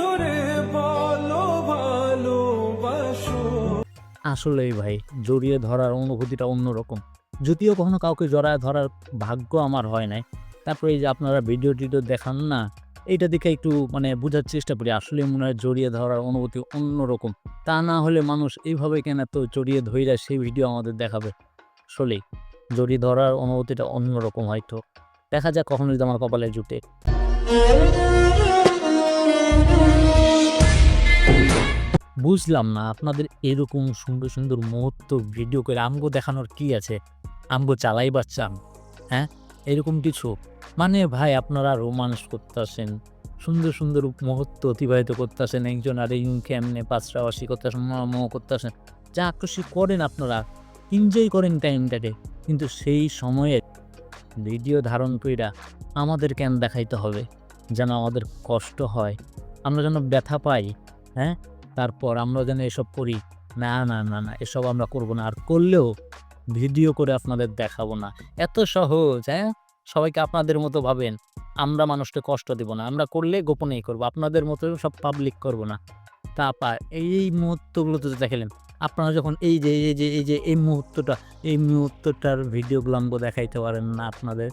ধরে আসলেই ভাই, জড়িয়ে ধরার অনুভূতিটা অন্যরকম। যদিও কখনো কাউকে জড়ায় ধরার ভাগ্য আমার হয় নাই। তারপরে এই যে আপনারা ভিডিও টিডিও দেখান না, এইটা দেখে একটু মানে বোঝার চেষ্টা করি, আসলে মনে হয় জড়িয়ে ধরার অনুভূতি অন্যরকম। তা না হলে মানুষ এইভাবে কেন তো জড়িয়ে ধইরা সেই ভিডিও আমাদের দেখাবে? আসলেই, জড়িয়ে ধরার অনুভূতিটা অন্যরকম হয়তো। দেখা যাক কখনো যদি আমার কপালে জুটে। বুঝলাম না, আপনাদের এরকম সুন্দর সুন্দর মুহূর্ত ভিডিও করে আমগো দেখানোর কি আছে? আমগো চালাই বাচ্চাম হ্যাঁ? এরকম কিছু? মানে ভাই, আপনারা রোমান্স করতেছেন, সুন্দর সুন্দর মুহূর্ত অতিবাহিত করতেছেন, একজন আর একজনকে এমনি পাঁচরাবাসি করতেছেন মোহ করতেছেন। যা আকর্ষি করেন আপনারা এনজয় করেন টাইমটাকে কিন্তু সেই সময়ের ভিডিও ধারণ কইরা আমাদের কেন দেখাইতে হবে? যেন আমাদের কষ্ট হয়, আমরা যেন ব্যথা পাই হ্যাঁ? তারপর আমরা যেন এসব করি। না না না না, এসব আমরা করব না। আর করলেও ভিডিও করে আপনাদের দেখাবো না। এত সহজ হ্যাঁ? সবাইকে আপনাদের মতো ভাবেন। আমরা মানুষকে কষ্ট দিব না। আমরা করলে গোপনেই করব। আপনাদের মতো সব পাবলিক করব না। তারপর এই মুহূর্তগুলো তো দেখালেন। আপনারা যখন এই যে এই যে এই যে, এই মুহূর্তটা, এই মুহূর্তটার ভিডিওগুলো আমাকে দেখাইতে পারেন না আপনাদের।